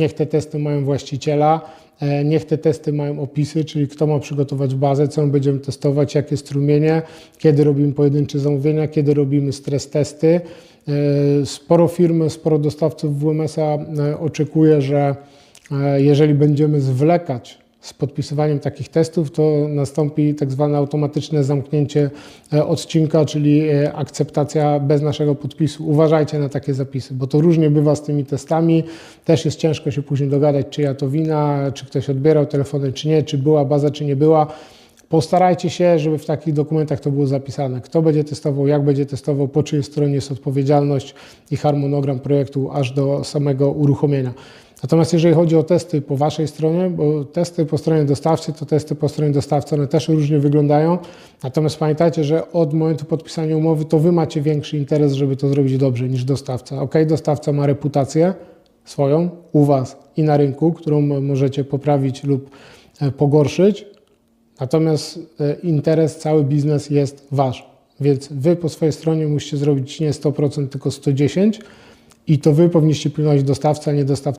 niech te testy mają właściciela, e, niech te testy mają opisy, czyli kto ma przygotować bazę, co my będziemy testować, jakie strumienie, kiedy robimy pojedyncze zamówienia, kiedy robimy stres testy. E, Sporo firm, sporo dostawców WMS-a e, oczekuje, że jeżeli będziemy zwlekać z podpisywaniem takich testów, to nastąpi tak zwane automatyczne zamknięcie e, odcinka, czyli e, akceptacja bez naszego podpisu. Uważajcie na takie zapisy, bo to różnie bywa z tymi testami. Też jest ciężko się później dogadać, czyja to wina, czy ktoś odbierał telefony, czy nie, czy była baza, czy nie była. Postarajcie się, żeby w takich dokumentach to było zapisane. Kto będzie testował, jak będzie testował, po czyjej stronie jest odpowiedzialność i harmonogram projektu aż do samego uruchomienia. Natomiast jeżeli chodzi o testy po Waszej stronie, bo testy po stronie dostawcy, to testy po stronie dostawcy, one też różnie wyglądają. Natomiast pamiętajcie, że od momentu podpisania umowy to Wy macie większy interes, żeby to zrobić dobrze niż dostawca. Ok, dostawca ma reputację swoją u Was i na rynku, którą możecie poprawić lub e, pogorszyć, Natomiast e, interes, cały biznes jest wasz. Więc wy po swojej stronie musicie zrobić nie 100%, tylko 110% i to wy powinniście pilnować dostawcy, a nie dostawca